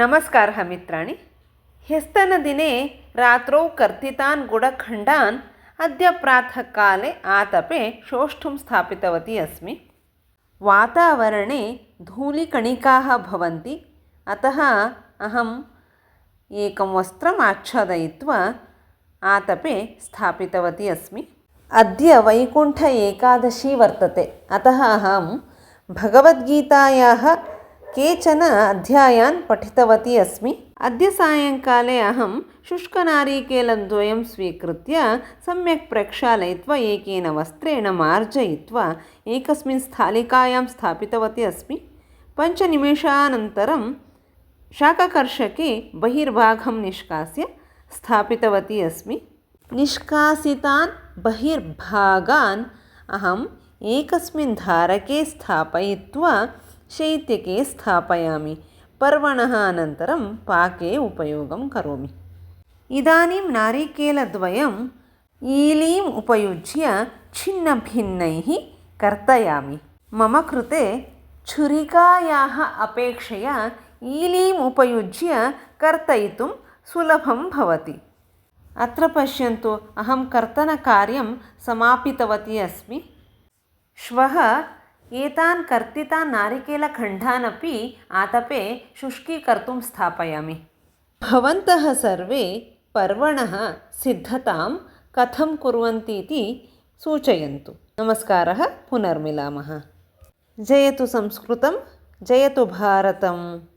ನಮಸ್ಕಾರ ಮಿತ್ರಣ ಹ್ಯಸ್ತಿನ ಗುಡಖಂಡನ್ ಅದ್ಯ ಪ್ರಾತಃ ಕಾಲೇ ಆತಪೆ ಸೋಷು ಸ್ಥಿತವಸ್ತರಣೆ ಧೂಳಿ ಕಣಿಬಿ ಅತ ಅಹಂಕಾಚಾದ ಆತಪೆ ಸ್ಥಾಪಿತವತಿ ಅಸ್ಮಿ ಅದ್ಯ ವೈಕುಂಠ ಏಕಾದಶಿ ವರ್ತತೆ ಅತ ಅಹಂ ಭಗವದ್ಗೀತ केचन अध्यायान् पठितवती अस्मि अद्य सायङ्काले अहं शुष्कनारिकेलद्वयं स्वीकृत्य सम्यक् प्रक्षालयित्वा एकेन वस्त्रेण मार्जयित्वा एकस्मिन् स्थालिकायां स्थापितवती अस्मि पञ्चनिमेषानन्तरं शाककर्षके बहिर्भागं निष्कास्य स्थापितवती अस्मि निष्कासितान् बहिर्भागान् अहम् एकस्मिन् धारके स्थापयित्वा ಶೈತ್ಯಕ್ಕೆ ಸ್ಥೆಯಮ ಪರ್ವಣ ಅನಂತರ ಪಾಕೆ ಉಪಯೋಗ ಈಲೀಂ ಉಪಯುಜ್ಯ ಛಿನ್ನ ಭಿನ್ನೈ ಕರ್ತೆಯ ಮೊಮ್ಮೆ ಅಪೇಕ್ಷೆಯ ಈಲೀಂ ಉಪಯುಜ್ಯ ಕರ್ತಯಿತು ಸುಲಭಂ ಅತ್ರ ಅಹಂ ಕರ್ತನ ಕರ್ತನಕಾರ್ಯ ಸಮಾಪಿತವತಿ ಅಸ್ಮಿ ಶ एतान् कर्तितान् नारिकेलखण्डान् अपि आतपे शुष्कीकर्तुं स्थापयामि भवन्तः सर्वे पर्वणः सिद्धतां कथं कुर्वन्ति इति सूचयन्तु नमस्कारः पुनर्मिलामः जयतु संस्कृतं जयतु भारतम्